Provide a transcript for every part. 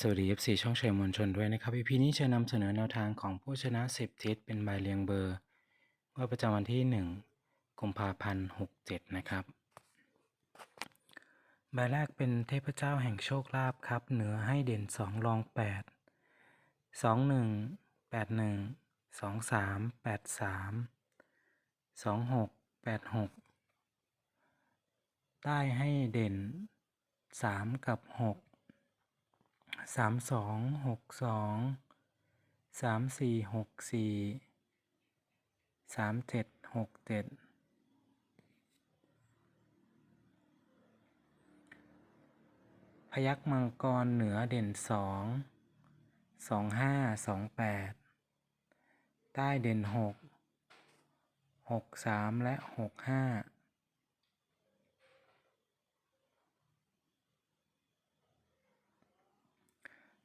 สวัสดี FC ช่องเชยร์มวลชนด้วยนะครับ EP นี้จะนำเสนอแนวทางของผู้ชนะ 10 ทิศเป็นใบเรียงเบอร์เมื่อประจำวันที่ 1 กุมภาพันธ์67 นะครับ ใบแรกเป็นเทพเจ้าแห่งโชคลาภครับ เหนือให้เด่น 2 รอง 8 21 81 23 83 26 86 ได้ให้เด่น 3 กับ 6 สามสองหกสองสามสี่หกสี่สามเจ็ดหกเจ็ดพยักมังกรเหนือเด่นสองสองห้าสองแปดใต้เด่นหกหกสามและหกห้า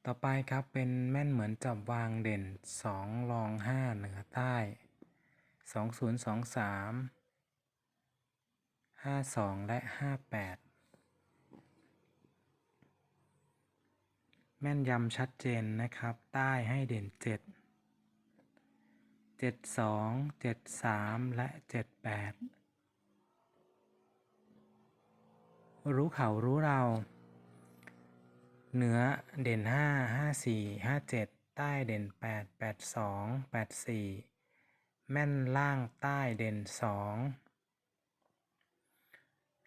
ต่อไปครับเป็นแม่นเหมือนจับวางเด่น 2 รอง 5 เหนือใต้ 2023 52 และ 58 แม่นยำชัดเจนนะครับ ใต้ให้เด่น 7 72 73 และ 78 รู้เขารู้เรา เหนือเด่น 5 5 4 5 7 ใต้เด่น 8 8 2 8 4 แม่นล่างใต้เด่น 2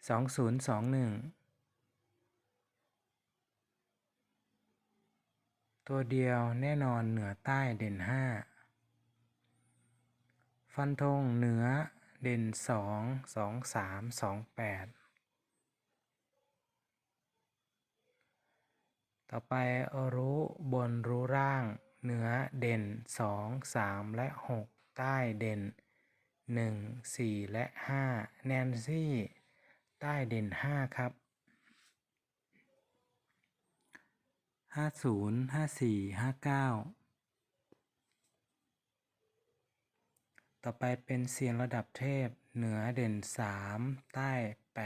2021 ตัวเดียวแน่นอนเหนือใต้เด่น 5 ฟันธงเหนือเด่น 2 2 3 2 8 ต่อไปรู้บนรู้ร่าง เหนือเด่น 2 3 และ 6 ใต้เด่น 1 4 และ 5 แนนซี่ ใต้เด่น 5 ครับ 50 54 59 ต่อไปเป็นเซียนระดับเทพ เหนือเด่น 3 ใต้ 8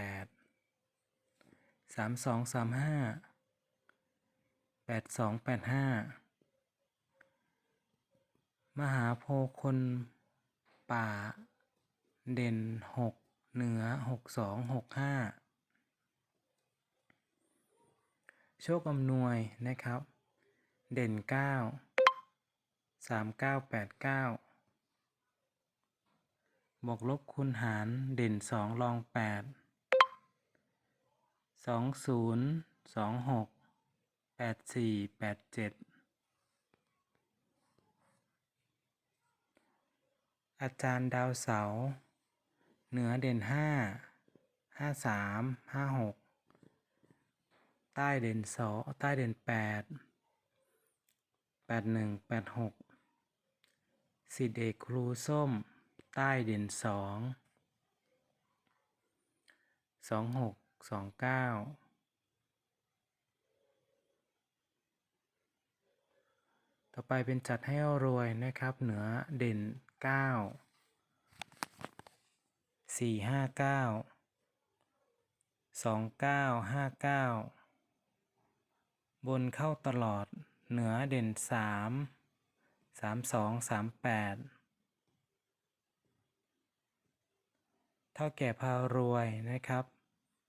32 35 แปดสองแปดห้ามหาโพคนป่า เด่นหกเหนือหกสองหกห้าโชคอำนวยนะครับ เด่นเก้าสามเก้าแปดเก้าบวกลบคูณหารเด่นสองรองแปดสองศูนย์สองหก แปดสี่แปดเจ็ดอาจารย์ดาวเสา เหนือเด่นห้าห้าสามห้าหกใต้เด่นสองใต้เด่นแปดแปดหนึ่งแปดหกสิทธิเอกครูส้ม ใต้เด่นสองสองหกสองเก้า ต่อไปเป็นจัดให้รวยนะครับ เหนือเด่น 9 4 5 9 2 9 5 9 บนเข้าตลอด เหนือเด่น 3 3 2 3 8 เท่าแก่พารวยนะครับ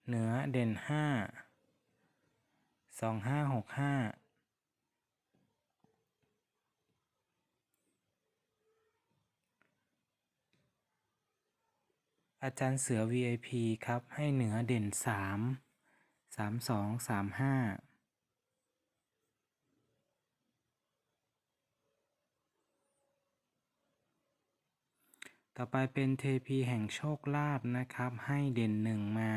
เหนือเด่น 5 2 5 6 5 อาจารย์เสือ VIP ครับ ให้เหนือเด่น 3 3 2 3 5 ต่อไปเป็นเทพีแห่งโชคลาภนะครับ ให้เด่น 1 มา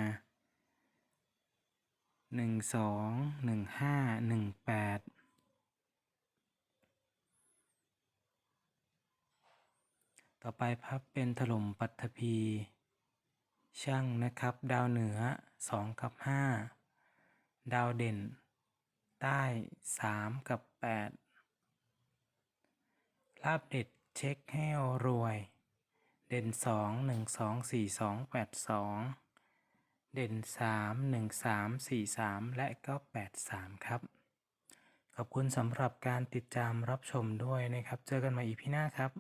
1 2 1 5 1 8ต่อไปพับเป็นถล่มปัตภี ช่างนะครับ ดาวเหนือ 2 กับ 5 ดาวเด่น ใต้ 3 กับ 8 ลาบเด็ดเช็คให้รวย เด่น 2 1 2 4 2 8 2 เด่น 3 1 3 4 3 และก็ 8 3 ครับ ขอบคุณสำหรับการติดตามรับชมด้วยนะครับ เจอกันใหม่อีพีหน้าครับ